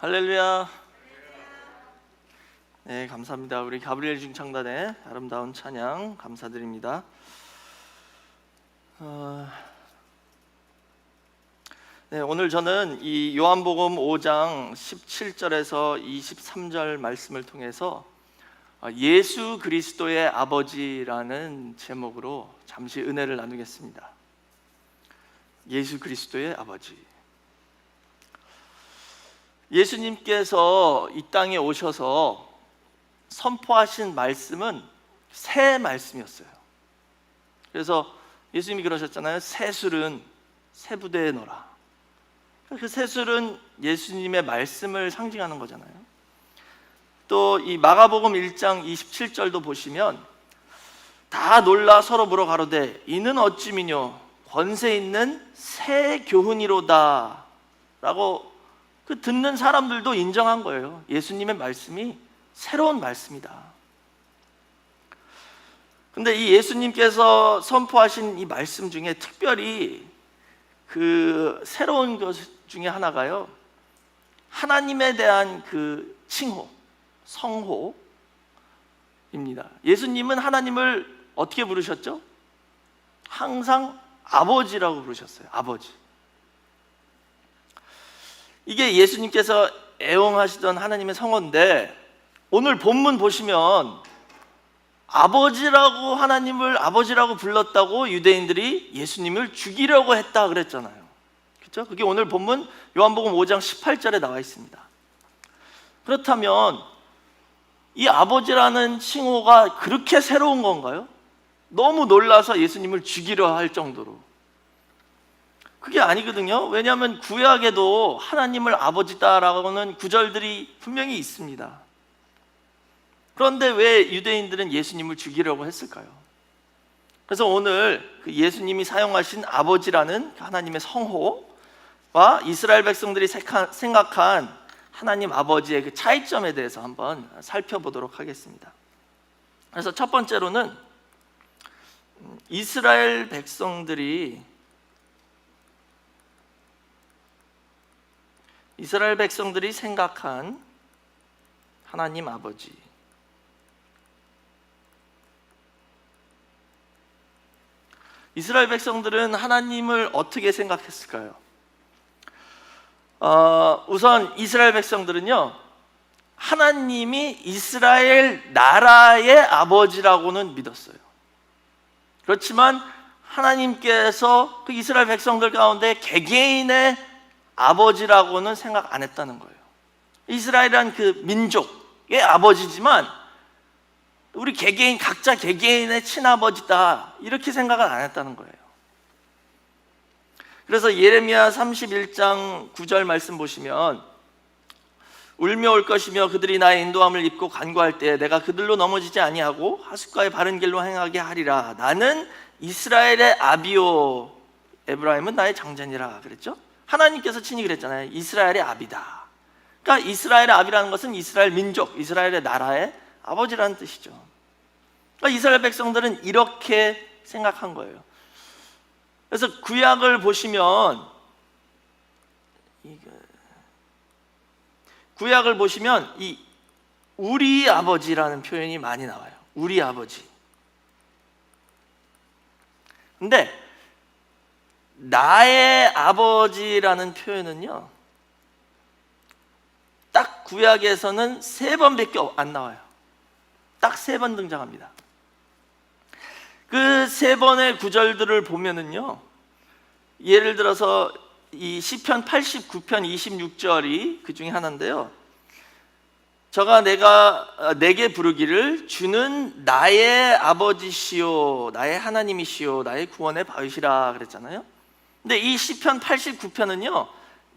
할렐루야. 네, 감사합니다. 우리 가브리엘 중창단의 아름다운 찬양 감사드립니다. 어, 네, 오늘 저는 이 요한복음 5장 17절에서 23절 말씀을 통해서 어, 예수 그리스도의 아버지라는 제목으로 잠시 은혜를 나누겠습니다. 예수 그리스도의 아버지. 예수님께서 이 땅에 오셔서 선포하신 말씀은 새 말씀이었어요. 그래서 예수님이 그러셨잖아요. 새술은 새 부대에 넣어라. 그 새술은 예수님의 말씀을 상징하는 거잖아요. 또 이 마가복음 1장 27절도 보시면 다 놀라 서로 물어 가로되 이는 어찌미뇨 권세 있는 새 교훈이로다 라고 그 듣는 사람들도 인정한 거예요. 예수님의 말씀이 새로운 말씀이다. 근데 이 예수님께서 선포하신 이 말씀 중에 특별히 그 새로운 것 중에 하나가요. 하나님에 대한 그 칭호, 성호입니다. 예수님은 하나님을 어떻게 부르셨죠? 항상 아버지라고 부르셨어요. 아버지. 이게 예수님께서 애용하시던 하나님의 성어인데 오늘 본문 보시면 아버지라고 하나님을 아버지라고 불렀다고 유대인들이 예수님을 죽이려고 했다 그랬잖아요. 그렇죠? 그게 오늘 본문 요한복음 5장 18절에 나와 있습니다. 그렇다면 이 아버지라는 칭호가 그렇게 새로운 건가요? 너무 놀라서 예수님을 죽이려 할 정도로. 그게 아니거든요. 왜냐하면 구약에도 하나님을 아버지다라고는 구절들이 분명히 있습니다. 그런데 왜 유대인들은 예수님을 죽이려고 했을까요? 그래서 오늘 그 예수님이 사용하신 아버지라는 하나님의 성호와 이스라엘 백성들이 생각한 하나님 아버지의 그 차이점에 대해서 한번 살펴보도록 하겠습니다. 그래서 첫 번째로는 이스라엘 백성들이 이스라엘 백성들이 생각한 하나님 아버지 이스라엘 백성들은 하나님을 어떻게 생각했을까요? 어, 우선 이스라엘 백성들은요 하나님이 이스라엘 나라의 아버지라고는 믿었어요. 그렇지만 하나님께서 그 이스라엘 백성들 가운데 개개인의 아버지라고는 생각 안 했다는 거예요. 이스라엘이란 그 민족의 아버지지만 우리 개개인 각자 개개인의 친아버지다 이렇게 생각을 안 했다는 거예요. 그래서 예레미야 31장 9절 말씀 보시면 울며 올 것이며 그들이 나의 인도함을 입고 간구할 때 내가 그들로 넘어지지 아니하고 하숫가의 바른 길로 행하게 하리라 나는 이스라엘의 아비오 에브라임은 나의 장전이라 그랬죠? 하나님께서 친히 그랬잖아요. 이스라엘의 아비다. 그러니까 이스라엘의 아비라는 것은 이스라엘 민족, 이스라엘의 나라의 아버지라는 뜻이죠. 그러니까 이스라엘 백성들은 이렇게 생각한 거예요. 그래서 구약을 보시면 구약을 보시면 이 우리 아버지라는 표현이 많이 나와요. 우리 아버지. 근데 나의 아버지라는 표현은요. 딱 구약에서는 세 번밖에 안 나와요. 딱 세 번 등장합니다. 그 세 번의 구절들을 보면은요. 예를 들어서 이 시편 89편 26절이 그 중에 하나인데요. 저가 내가 내게 부르기를 주는 나의 아버지시요 나의 하나님이시요 나의 구원의 바위시라 그랬잖아요. 근데 이 시편 89편은요.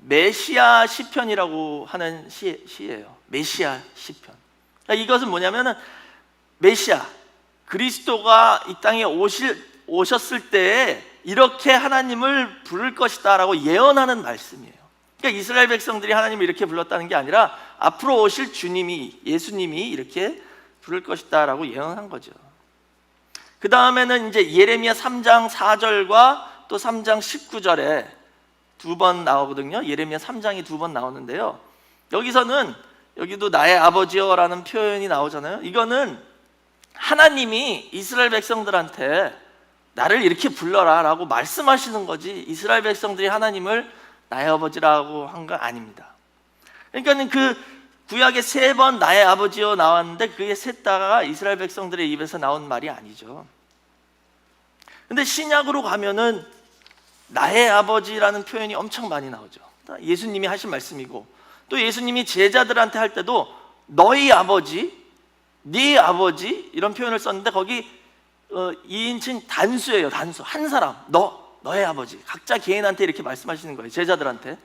메시아 시편이라고 하는 시, 시예요. 메시아 시편. 그러니까 이것은 뭐냐면은 메시아 그리스도가 이 땅에 오실 오셨을 때에 이렇게 하나님을 부를 것이다라고 예언하는 말씀이에요. 그러니까 이스라엘 백성들이 하나님을 이렇게 불렀다는 게 아니라 앞으로 오실 주님이 예수님이 이렇게 부를 것이다라고 예언한 거죠. 그 다음에는 이제 예레미야 3장 4절과 또 3장 19절에 두 번 나오거든요. 예레미야 3장이 두 번 나오는데요. 여기서는 여기도 나의 아버지여라는 표현이 나오잖아요. 이거는 하나님이 이스라엘 백성들한테 나를 이렇게 불러라라고 말씀하시는 거지. 이스라엘 백성들이 하나님을 나의 아버지라고 한 거 아닙니다. 그러니까는 그 구약에 세 번 나의 아버지여 나왔는데 그게 셋 다가 이스라엘 백성들의 입에서 나온 말이 아니죠. 근데 신약으로 가면은 나의 아버지라는 표현이 엄청 많이 나오죠. 예수님이 하신 말씀이고 또 예수님이 제자들한테 할 때도 너희 아버지, 네 아버지 이런 표현을 썼는데 거기 어, 2인칭 단수예요. 단수. 한 사람. 너, 너의 아버지. 각자 개인한테 이렇게 말씀하시는 거예요. 제자들한테.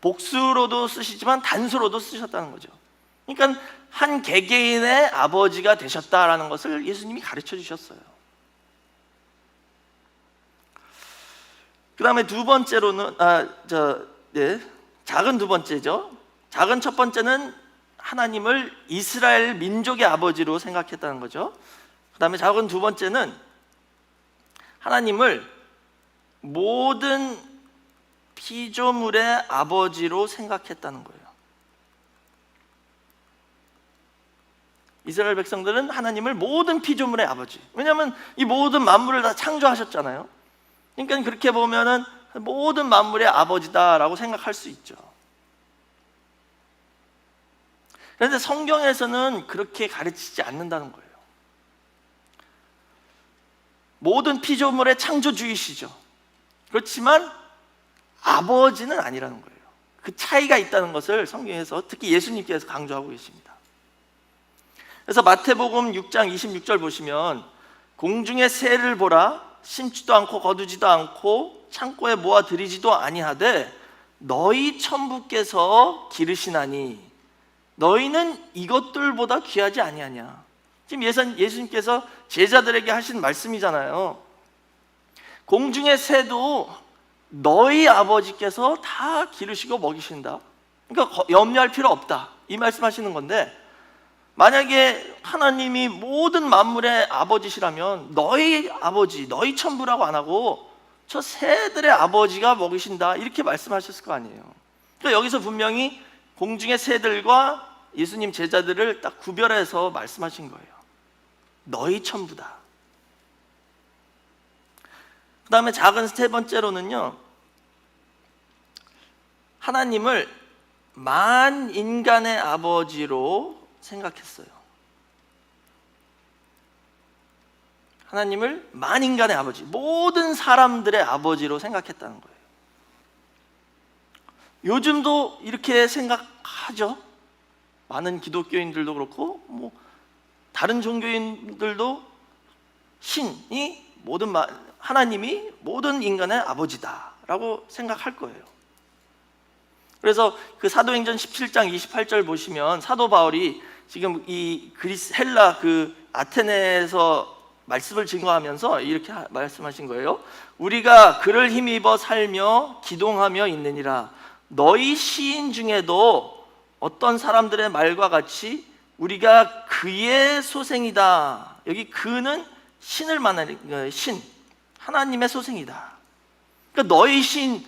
복수로도 쓰시지만 단수로도 쓰셨다는 거죠. 그러니까 한 개개인의 아버지가 되셨다라는 것을 예수님이 가르쳐 주셨어요. 그 다음에 두 번째로는 아, 저, 네, 작은 두 번째죠. 작은 첫 번째는 하나님을 이스라엘 민족의 아버지로 생각했다는 거죠. 그 다음에 작은 두 번째는 하나님을 모든 피조물의 아버지로 생각했다는 거예요. 이스라엘 백성들은 하나님을 모든 피조물의 아버지. 왜냐하면 이 모든 만물을 다 창조하셨잖아요. 그러니까 그렇게 보면은 모든 만물의 아버지다라고 생각할 수 있죠. 그런데 성경에서는 그렇게 가르치지 않는다는 거예요. 모든 피조물의 창조주이시죠. 그렇지만 아버지는 아니라는 거예요. 그 차이가 있다는 것을 성경에서 특히 예수님께서 강조하고 계십니다. 그래서 마태복음 6장 26절 보시면 공중의 새를 보라 심지도 않고 거두지도 않고 창고에 모아 들이지도 아니하되 너희 천부께서 기르시나니 너희는 이것들보다 귀하지 아니하냐. 지금 예선, 예수님께서 제자들에게 하신 말씀이잖아요. 공중의 새도 너희 아버지께서 다 기르시고 먹이신다. 그러니까 염려할 필요 없다. 이 말씀하시는 건데 만약에 하나님이 모든 만물의 아버지시라면 너희 아버지, 너희 천부라고 안 하고 저 새들의 아버지가 먹이신다 이렇게 말씀하셨을 거 아니에요. 그러니까 여기서 분명히 공중의 새들과 예수님 제자들을 딱 구별해서 말씀하신 거예요. 너희 천부다. 그 다음에 작은 세 번째로는요, 하나님을 만 인간의 아버지로 생각했어요. 하나님을 만 인간의 아버지, 모든 사람들의 아버지로 생각했다는 거예요. 요즘도 이렇게 생각하죠. 많은 기독교인들도 그렇고, 뭐 다른 종교인들도 신이 모든 하나님이 모든 인간의 아버지다라고 생각할 거예요. 그래서 그 사도행전 17장 28절 보시면 사도 바울이 지금 이 그리스 헬라 그 아테네에서 말씀을 증거하면서 이렇게 말씀하신 거예요. 우리가 그를 힘입어 살며 기동하며 있느니라. 너희 시인 중에도 어떤 사람들의 말과 같이 우리가 그의 소생이다. 여기 그는 신을 말하는 신, 하나님의 소생이다. 그러니까 너희 신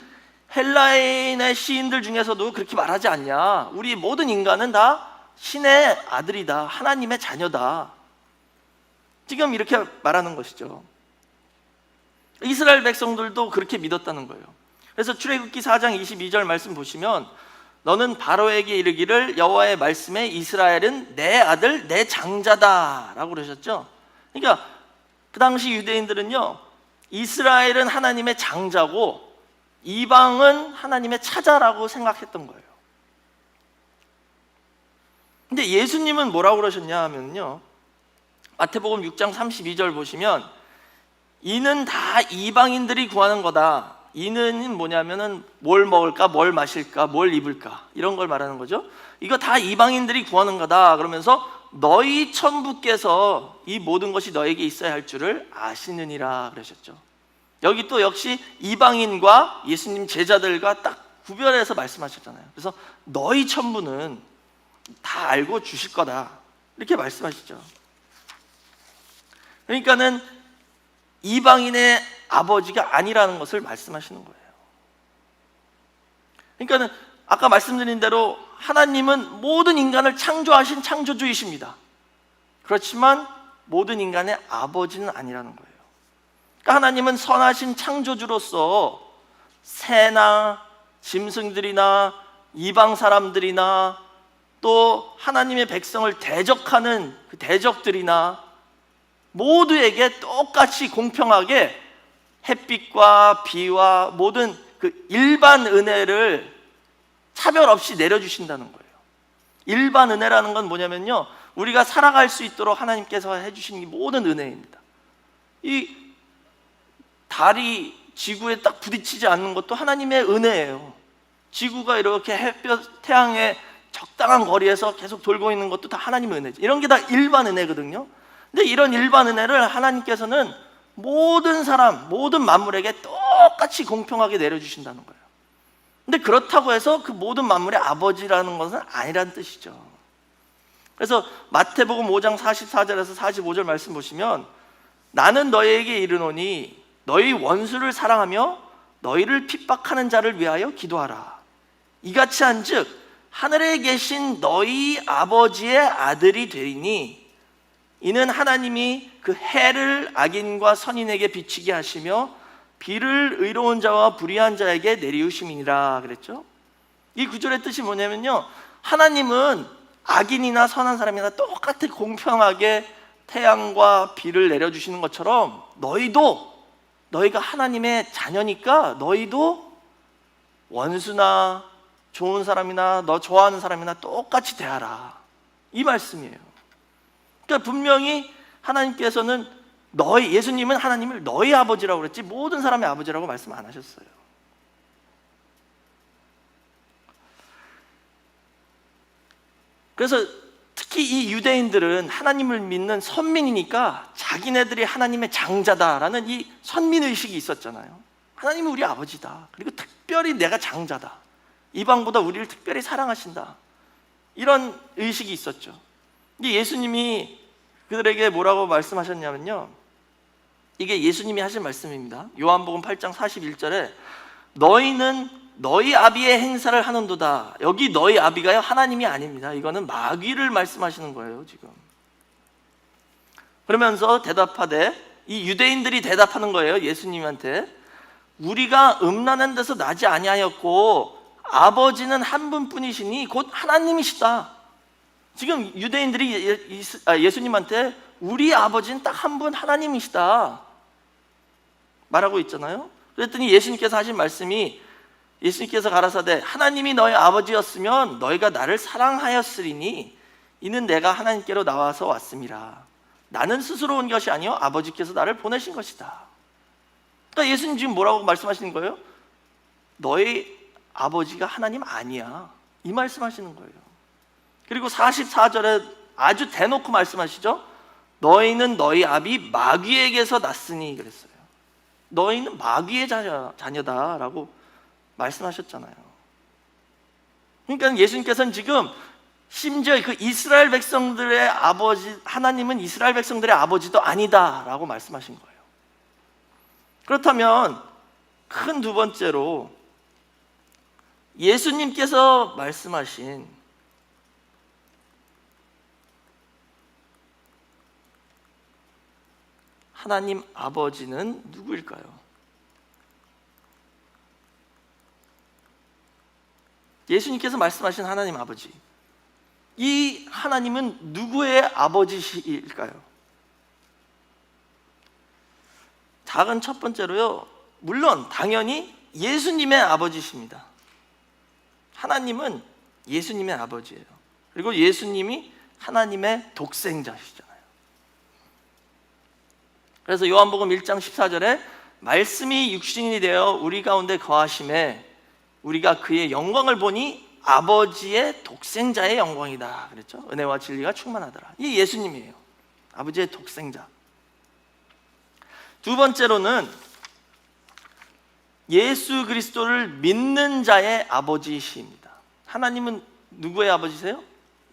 헬라인의 시인들 중에서도 그렇게 말하지 않냐? 우리 모든 인간은 다 신의 아들이다. 하나님의 자녀다. 지금 이렇게 말하는 것이죠. 이스라엘 백성들도 그렇게 믿었다는 거예요. 그래서 출애굽기 4장 22절 말씀 보시면 너는 바로에게 이르기를 여호와의 말씀에 이스라엘은 내 아들 내 장자다라고 그러셨죠. 그러니까 그 당시 유대인들은요. 이스라엘은 하나님의 장자고 이방은 하나님의 차자라고 생각했던 거예요. 근데 예수님은 뭐라고 그러셨냐 하면요. 마태복음 6장 32절 보시면 이는 다 이방인들이 구하는 거다. 이는 뭐냐면은 뭘 먹을까, 뭘 마실까, 뭘 입을까 이런 걸 말하는 거죠. 이거 다 이방인들이 구하는 거다. 그러면서 너희 천부께서 이 모든 것이 너에게 있어야 할 줄을 아시느니라 그러셨죠. 여기 또 역시 이방인과 예수님 제자들과 딱 구별해서 말씀하셨잖아요. 그래서 너희 천부는 다 알고 주실 거다. 이렇게 말씀하시죠. 그러니까는 이방인의 아버지가 아니라는 것을 말씀하시는 거예요. 그러니까는 아까 말씀드린 대로 하나님은 모든 인간을 창조하신 창조주이십니다. 그렇지만 모든 인간의 아버지는 아니라는 거예요. 그러니까 하나님은 선하신 창조주로서 새나 짐승들이나 이방 사람들이나 또 하나님의 백성을 대적하는 그 대적들이나 모두에게 똑같이 공평하게 햇빛과 비와 모든 그 일반 은혜를 차별 없이 내려주신다는 거예요. 일반 은혜라는 건 뭐냐면요. 우리가 살아갈 수 있도록 하나님께서 해주신 이 모든 은혜입니다. 이 달이 지구에 딱 부딪히지 않는 것도 하나님의 은혜예요. 지구가 이렇게 햇볕, 태양의 적당한 거리에서 계속 돌고 있는 것도 다 하나님의 은혜죠. 이런 게 다 일반 은혜거든요. 근데 이런 일반 은혜를 하나님께서는 모든 사람, 모든 만물에게 똑같이 공평하게 내려주신다는 거예요. 근데 그렇다고 해서 그 모든 만물의 아버지라는 것은 아니란 뜻이죠. 그래서 마태복음 5장 44절에서 45절 말씀 보시면 나는 너희에게 이르노니 너희 원수를 사랑하며 너희를 핍박하는 자를 위하여 기도하라. 이같이 한즉 하늘에 계신 너희 아버지의 아들이 되리니 이는 하나님이 그 해를 악인과 선인에게 비치게 하시며 비를 의로운 자와 불의한 자에게 내리우심이니라 그랬죠. 이 구절의 뜻이 뭐냐면요. 하나님은 악인이나 선한 사람이나 똑같이 공평하게 태양과 비를 내려주시는 것처럼 너희도 너희가 하나님의 자녀니까 너희도 원수나 좋은 사람이나 너 좋아하는 사람이나 똑같이 대하라. 이 말씀이에요. 그러니까 분명히 하나님께서는 너희 예수님은 하나님을 너희 아버지라고 그랬지 모든 사람의 아버지라고 말씀 안 하셨어요. 그래서 특히 이 유대인들은 하나님을 믿는 선민이니까 자기네들이 하나님의 장자다라는 이 선민 의식이 있었잖아요. 하나님은 우리 아버지다. 그리고 특별히 내가 장자다. 이방보다 우리를 특별히 사랑하신다. 이런 의식이 있었죠. 근데 예수님이 그들에게 뭐라고 말씀하셨냐면요. 이게 예수님이 하신 말씀입니다. 요한복음 8장 41절에 너희는 너희 아비의 행사를 하는도다. 여기 너희 아비가요 하나님이 아닙니다. 이거는 마귀를 말씀하시는 거예요, 지금. 그러면서 대답하되 이 유대인들이 대답하는 거예요, 예수님한테. 우리가 음란한 데서 나지 아니하였고 아버지는 한 분뿐이시니 곧 하나님이시다. 지금 유대인들이 예- 예- 아, 예수님한테 우리 아버지는 딱 한 분 하나님이시다 말하고 있잖아요. 그랬더니 예수님께서 하신 말씀이 예수님께서 가라사대 하나님이 너희 아버지였으면 너희가 나를 사랑하였으리니 이는 내가 하나님께로 나와서 왔음이라. 나는 스스로 온 것이 아니요 아버지께서 나를 보내신 것이다. 그러니까 예수님 지금 뭐라고 말씀하시는 거예요? 너희 아버지가 하나님 아니야. 이 말씀하시는 거예요. 그리고 44절에 아주 대놓고 말씀하시죠. 너희는 너희 아비 마귀에게서 났으니 그랬어요. 너희는 마귀의 자녀, 자녀다라고 말씀하셨잖아요. 그러니까 예수님께서는 지금 심지어 그 이스라엘 백성들의 아버지 하나님은 이스라엘 백성들의 아버지도 아니다라고 말씀하신 거예요. 그렇다면 큰 두 번째로 예수님께서 말씀하신 하나님 아버지는 누구일까요? 예수님께서 말씀하신 하나님 아버지. 이 하나님은 누구의 아버지일까요? 작은 첫 번째로요. 물론 당연히 예수님의 아버지십니다. 하나님은 예수님의 아버지예요. 그리고 예수님이 하나님의 독생자시잖아요. 그래서 요한복음 1장 14절에 말씀이 육신이 되어 우리 가운데 거하심에 우리가 그의 영광을 보니 아버지의 독생자의 영광이다. 그랬죠? 은혜와 진리가 충만하더라. 이 예수님이에요. 아버지의 독생자. 두 번째로는 예수 그리스도를 믿는 자의 아버지이십니다. 하나님은 누구의 아버지세요?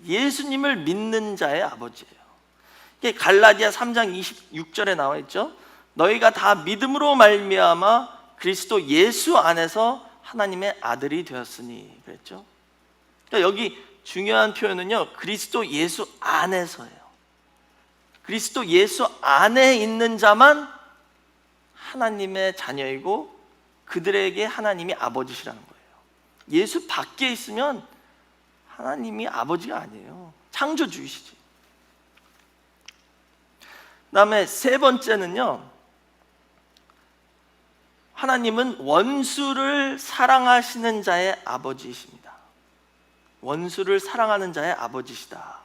예수님을 믿는 자의 아버지예요. 이게 갈라디아 3장 26절에 나와 있죠. 너희가 다 믿음으로 말미암아 그리스도 예수 안에서 하나님의 아들이 되었으니 그랬죠. 그러니까 여기 중요한 표현은요. 그리스도 예수 안에서예요. 그리스도 예수 안에 있는 자만 하나님의 자녀이고 그들에게 하나님이 아버지시라는 거예요. 예수 밖에 있으면 하나님이 아버지가 아니에요. 창조주이시지. 그다음에 세 번째는요. 하나님은 원수를 사랑하시는 자의 아버지이십니다. 원수를 사랑하는 자의 아버지시다.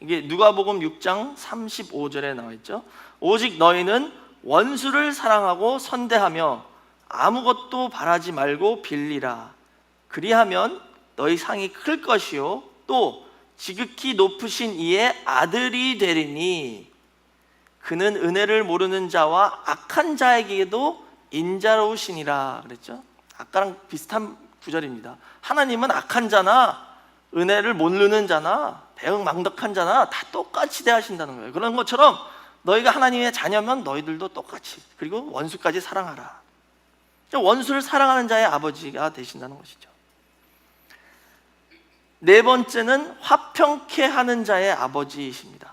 이게 누가복음 6장 35절에 나와 있죠. 오직 너희는 원수를 사랑하고 선대하며 아무것도 바라지 말고 빌리라. 그리하면 너희 상이 클 것이요 또 지극히 높으신 이의 아들이 되리니 그는 은혜를 모르는 자와 악한 자에게도 인자로우시니라 그랬죠. 아까랑 비슷한 구절입니다. 하나님은 악한 자나 은혜를 모르는 자나 배응망덕한 자나 다 똑같이 대하신다는 거예요. 그런 것처럼 너희가 하나님의 자녀면 너희들도 똑같이 그리고 원수까지 사랑하라. 원수를 사랑하는 자의 아버지가 되신다는 것이죠. 네 번째는 화평케 하는 자의 아버지이십니다.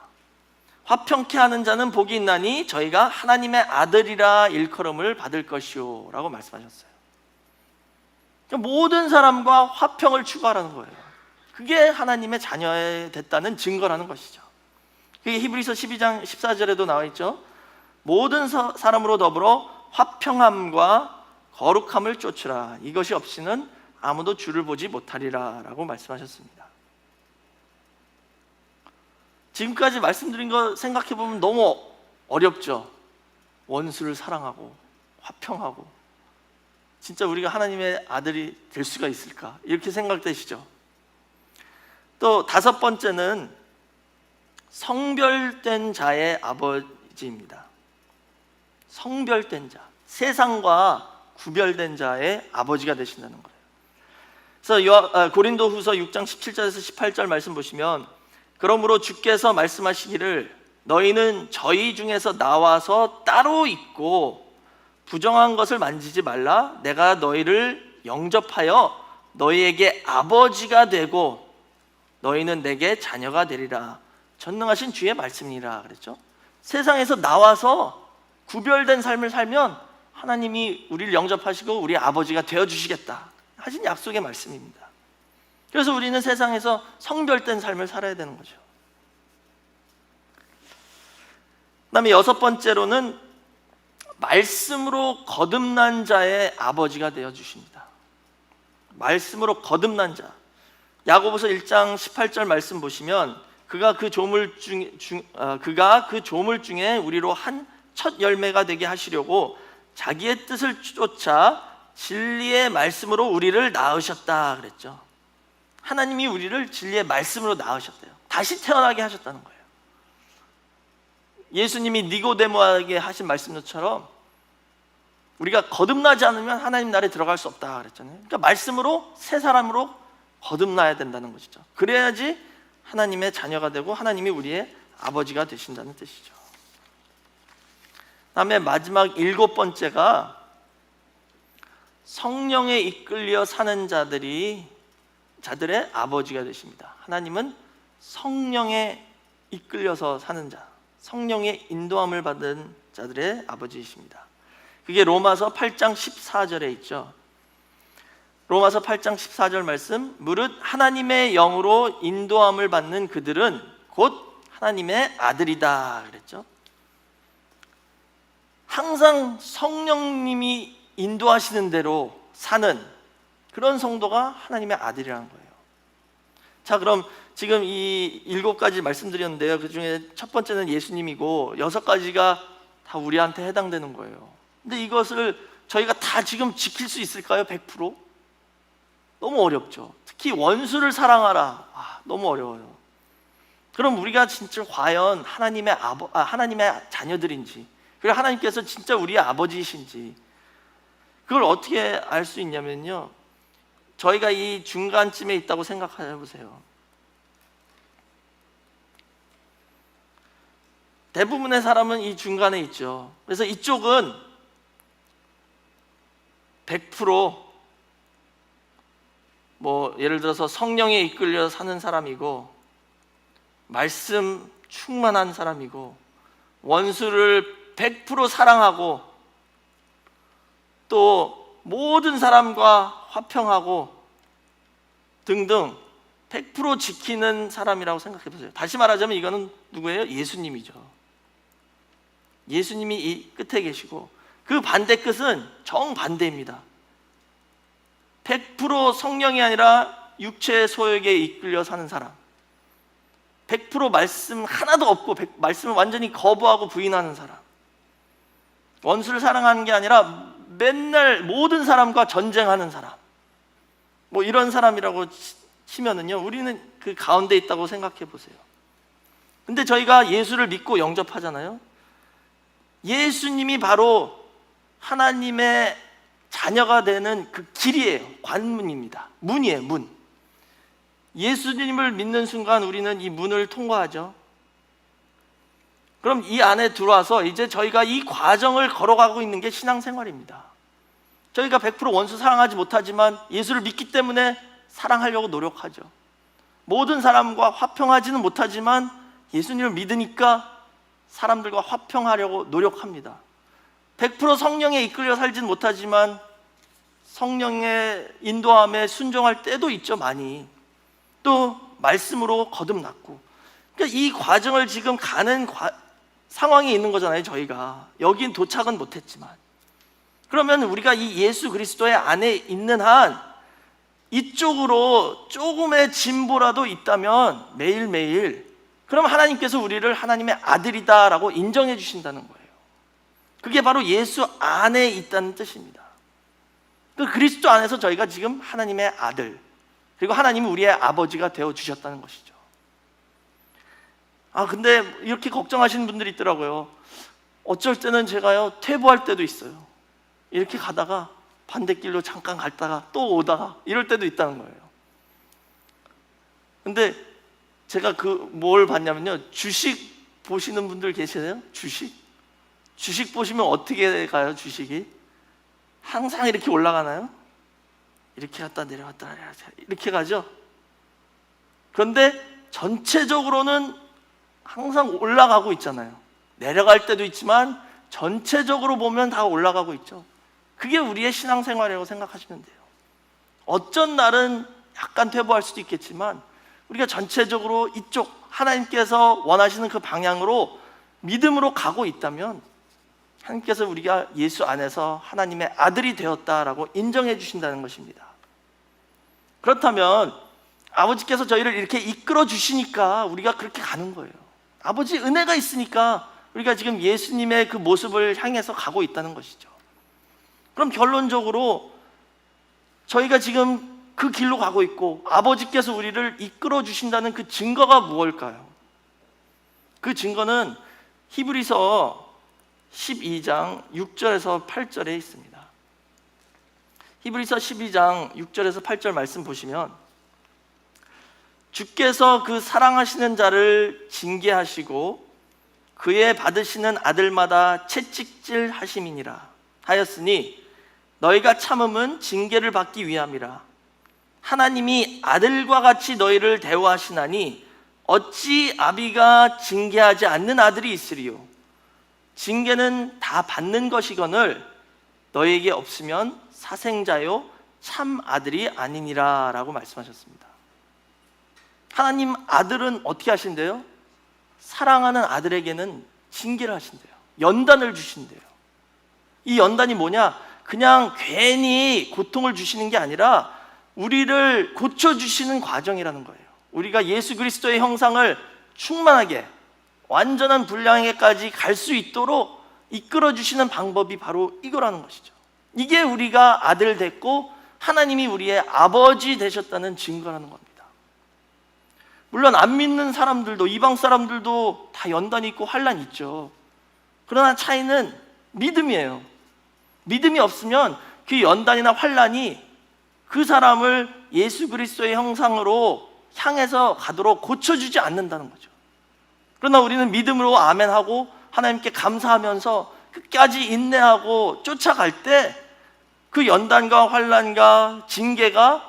화평케 하는 자는 복이 있나니 저희가 하나님의 아들이라 일컬음을 받을 것이요 라고 말씀하셨어요. 그러니까 모든 사람과 화평을 추구하라는 거예요. 그게 하나님의 자녀에 됐다는 증거라는 것이죠. 그게 히브리서 12장 14절에도 나와 있죠. 모든 사- 사람으로 더불어 화평함과 거룩함을 쫓으라. 이것이 없이는 아무도 주를 보지 못하리라 라고 말씀하셨습니다. 지금까지 말씀드린 거 생각해 보면 너무 어렵죠. 원수를 사랑하고 화평하고 진짜 우리가 하나님의 아들이 될 수가 있을까? 이렇게 생각되시죠. 또 다섯 번째는 성별된 자의 아버지입니다. 성별된 자, 세상과 구별된 자의 아버지가 되신다는 거예요. 그래서 요- 아, 고린도후서 6장 17절에서 18절 말씀 보시면 그러므로 주께서 말씀하시기를 너희는 저희 중에서 나와서 따로 있고 부정한 것을 만지지 말라. 내가 너희를 영접하여 너희에게 아버지가 되고 너희는 내게 자녀가 되리라. 전능하신 주의 말씀이라 그랬죠. 세상에서 나와서 구별된 삶을 살면 하나님이 우리를 영접하시고 우리 아버지가 되어 주시겠다 하신 약속의 말씀입니다 그래서 우리는 세상에서 성별된 삶을 살아야 되는 거죠. 그다음에 여섯 번째로는 말씀으로 거듭난 자의 아버지가 되어 주십니다. 말씀으로 거듭난 자. 야고보서 1장 18절 말씀 보시면 그가 그 조물 중, 중 어, 그가 그 조물 중에 우리로 한 첫 열매가 되게 하시려고 자기의 뜻을 쫓아 진리의 말씀으로 우리를 낳으셨다 그랬죠. 하나님이 우리를 진리의 말씀으로 낳으셨대요. 다시 태어나게 하셨다는 거예요. 예수님이 니고데모에게 하신 말씀처럼 우리가 거듭나지 않으면 하나님 나라에 들어갈 수 없다 그랬잖아요. 그러니까 말씀으로 새 사람으로 거듭나야 된다는 것이죠. 그래야지 하나님의 자녀가 되고 하나님이 우리의 아버지가 되신다는 뜻이죠. 다음에 마지막 일곱 번째가 성령에 이끌려 사는 자들이 자들의 아버지가 되십니다. 하나님은 성령에 이끌려서 사는 자, 성령의 인도함을 받은 자들의 아버지이십니다. 그게 로마서 8장 14절에 있죠. 로마서 8장 14절 말씀, 무릇 하나님의 영으로 인도함을 받는 그들은 곧 하나님의 아들이다 그랬죠. 항상 성령님이 인도하시는 대로 사는 그런 성도가 하나님의 아들이라는 거예요. 자, 그럼 지금 이 일곱 가지 말씀드렸는데요. 그 중에 첫 번째는 예수님이고 여섯 가지가 다 우리한테 해당되는 거예요. 근데 이것을 저희가 다 지금 지킬 수 있을까요? 100%? 너무 어렵죠. 특히 원수를 사랑하라. 아, 너무 어려워요. 그럼 우리가 진짜 과연 하나님의 아버, 아, 하나님의 자녀들인지, 그리고 하나님께서 진짜 우리의 아버지이신지, 그걸 어떻게 알 수 있냐면요. 저희가 이 중간쯤에 있다고 생각해 보세요. 대부분의 사람은 이 중간에 있죠. 그래서 이쪽은 100%뭐 예를 들어서 성령에 이끌려 사는 사람이고 말씀 충만한 사람이고 원수를 100% 사랑하고 또 모든 사람과 화평하고 등등 100% 지키는 사람이라고 생각해 보세요. 다시 말하자면 이거는 누구예요? 예수님이죠. 예수님이 이 끝에 계시고 그 반대 끝은 정반대입니다. 100% 성령이 아니라 육체의 소욕에 이끌려 사는 사람. 100% 말씀 하나도 없고 백- 말씀을 완전히 거부하고 부인하는 사람. 원수를 사랑하는 게 아니라 맨날 모든 사람과 전쟁하는 사람. 뭐 이런 사람이라고 치- 치면은요. 우리는 그 가운데 있다고 생각해 보세요. 근데 저희가 예수를 믿고 영접하잖아요. 예수님이 바로 하나님의 자녀가 되는 그 길이에요. 관문입니다. 문이에요, 문. 예수님을 믿는 순간 우리는 이 문을 통과하죠. 그럼 이 안에 들어와서 이제 저희가 이 과정을 걸어가고 있는 게 신앙생활입니다. 저희가 100% 원수 사랑하지 못하지만 예수를 믿기 때문에 사랑하려고 노력하죠. 모든 사람과 화평하지는 못하지만 예수님을 믿으니까 사람들과 화평하려고 노력합니다. 100% 성령에 이끌려 살지는 못하지만 성령의 인도함에 순종할 때도 있죠, 많이. 또 말씀으로 거듭났고. 그러니까 이 과정을 지금 가는 과- 상황에 있는 거잖아요, 저희가. 여긴 도착은 못했지만. 그러면 우리가 이 예수 그리스도의 안에 있는 한 이쪽으로 조금의 진보라도 있다면 매일매일 그럼 하나님께서 우리를 하나님의 아들이다라고 인정해 주신다는 거예요. 그게 바로 예수 안에 있다는 뜻입니다. 그 그리스도 안에서 저희가 지금 하나님의 아들 그리고 하나님이 우리의 아버지가 되어 주셨다는 것이죠. 아 근데 이렇게 걱정하시는 분들이 있더라고요. 어쩔 때는 제가요 퇴보할 때도 있어요. 이렇게 가다가 반대길로 잠깐 갔다가 또 오다가 이럴 때도 있다는 거예요. 근데 제가 그 뭘 봤냐면요. 주식 보시는 분들 계시나요? 주식? 주식 보시면 어떻게 가요, 주식이? 항상 이렇게 올라가나요? 이렇게 갔다 내려갔다 이렇게 가죠? 그런데 전체적으로는 항상 올라가고 있잖아요. 내려갈 때도 있지만 전체적으로 보면 다 올라가고 있죠. 그게 우리의 신앙생활이라고 생각하시면 돼요. 어쩐 날은 약간 퇴보할 수도 있겠지만 우리가 전체적으로 이쪽 하나님께서 원하시는 그 방향으로 믿음으로 가고 있다면 하나님께서 우리가 예수 안에서 하나님의 아들이 되었다라고 인정해 주신다는 것입니다. 그렇다면 아버지께서 저희를 이렇게 이끌어 주시니까 우리가 그렇게 가는 거예요. 아버지 은혜가 있으니까 우리가 지금 예수님의 그 모습을 향해서 가고 있다는 것이죠. 그럼 결론적으로 저희가 지금 그 길로 가고 있고 아버지께서 우리를 이끌어 주신다는 그 증거가 무엇일까요? 그 증거는 히브리서 12장 6절에서 8절에 있습니다. 히브리서 12장 6절에서 8절 말씀 보시면 주께서 그 사랑하시는 자를 징계하시고 그의 받으시는 아들마다 채찍질 하심이니라 하였으니 너희가 참음은 징계를 받기 위함이라 하나님이 아들과 같이 너희를 대우하시나니 어찌 아비가 징계하지 않는 아들이 있으리요 징계는 다 받는 것이거늘 너희에게 없으면 사생자요 참 아들이 아니니라라고 말씀하셨습니다. 하나님 아들은 어떻게 하신대요? 사랑하는 아들에게는 징계를 하신대요. 연단을 주신대요. 이 연단이 뭐냐? 그냥 괜히 고통을 주시는 게 아니라 우리를 고쳐 주시는 과정이라는 거예요. 우리가 예수 그리스도의 형상을 충만하게 완전한 분량에까지 갈 수 있도록 이끌어 주시는 방법이 바로 이거라는 것이죠. 이게 우리가 아들 됐고 하나님이 우리의 아버지 되셨다는 증거라는 겁니다. 물론 안 믿는 사람들도 이방 사람들도 다 연단이 있고 환란이 있죠. 그러나 차이는 믿음이에요. 믿음이 없으면 그 연단이나 환란이 그 사람을 예수 그리스도의 형상으로 향해서 가도록 고쳐주지 않는다는 거죠. 그러나 우리는 믿음으로 아멘하고 하나님께 감사하면서 끝까지 인내하고 쫓아갈 때 그 연단과 환란과 징계가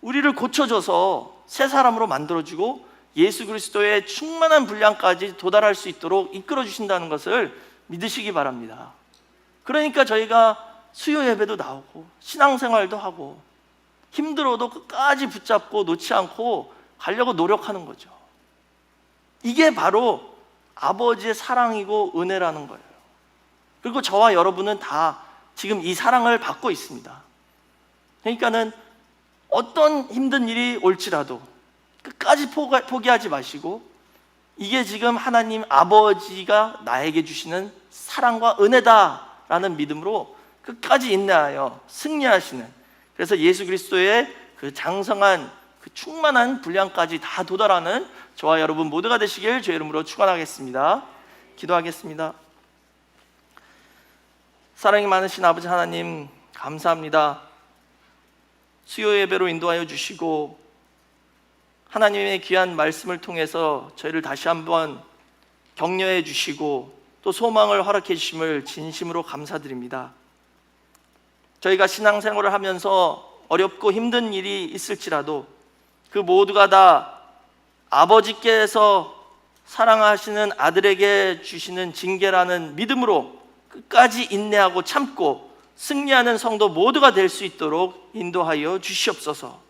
우리를 고쳐줘서 새 사람으로 만들어주고 예수 그리스도의 충만한 분량까지 도달할 수 있도록 이끌어 주신다는 것을 믿으시기 바랍니다. 그러니까 저희가 수요 예배도 나오고 신앙생활도 하고 힘들어도 끝까지 붙잡고 놓지 않고 가려고 노력하는 거죠. 이게 바로 아버지의 사랑이고 은혜라는 거예요. 그리고 저와 여러분은 다 지금 이 사랑을 받고 있습니다. 그러니까는 어떤 힘든 일이 올지라도 끝까지 포기하지 마시고 이게 지금 하나님 아버지가 나에게 주시는 사랑과 은혜다 라는 믿음으로 끝까지 인내하여 승리하시는 그래서 예수 그리스도의 그 장성한 그 충만한 분량까지 다 도달하는 저와 여러분 모두가 되시길 주의 이름으로 축원하겠습니다. 기도하겠습니다. 사랑이 많으신 아버지 하나님 감사합니다. 수요 예배로 인도하여 주시고 하나님의 귀한 말씀을 통해서 저희를 다시 한번 격려해 주시고 또 소망을 허락해 주심을 진심으로 감사드립니다. 저희가 신앙생활을 하면서 어렵고 힘든 일이 있을지라도 그 모두가 다 아버지께서 사랑하시는 아들에게 주시는 징계라는 믿음으로 끝까지 인내하고 참고 승리하는 성도 모두가 될 수 있도록 인도하여 주시옵소서.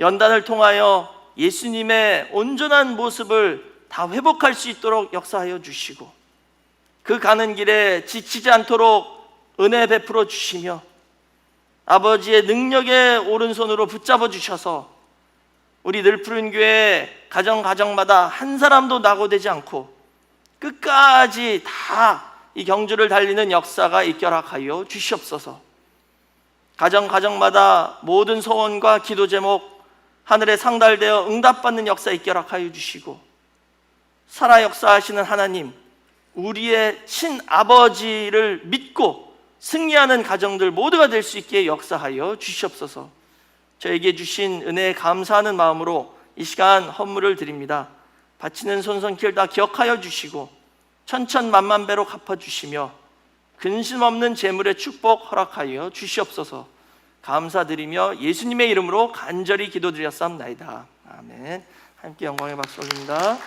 연단을 통하여 예수님의 온전한 모습을 다 회복할 수 있도록 역사하여 주시고 그 가는 길에 지치지 않도록 은혜 베풀어 주시며 아버지의 능력의 오른손으로 붙잡아 주셔서 우리 늘 푸른 교회 가정 가정마다 한 사람도 낙오되지 않고 끝까지 다 이 경주를 달리는 역사가 있결하여 주시옵소서. 가정 가정마다 모든 소원과 기도 제목 하늘에 상달되어 응답받는 역사 있결하여 주시고 살아 역사하시는 하나님 우리의 친 아버지를 믿고 승리하는 가정들 모두가 될 수 있게 역사하여 주시옵소서. 저에게 주신 은혜에 감사하는 마음으로 이 시간 헌물을 드립니다. 바치는 손손길 다 기억하여 주시고 천천만만 배로 갚아 주시며 근심 없는 재물의 축복 허락하여 주시옵소서. 감사드리며 예수님의 이름으로 간절히 기도드렸사옵나이다. 아멘. 함께 영광의 박수 올립니다.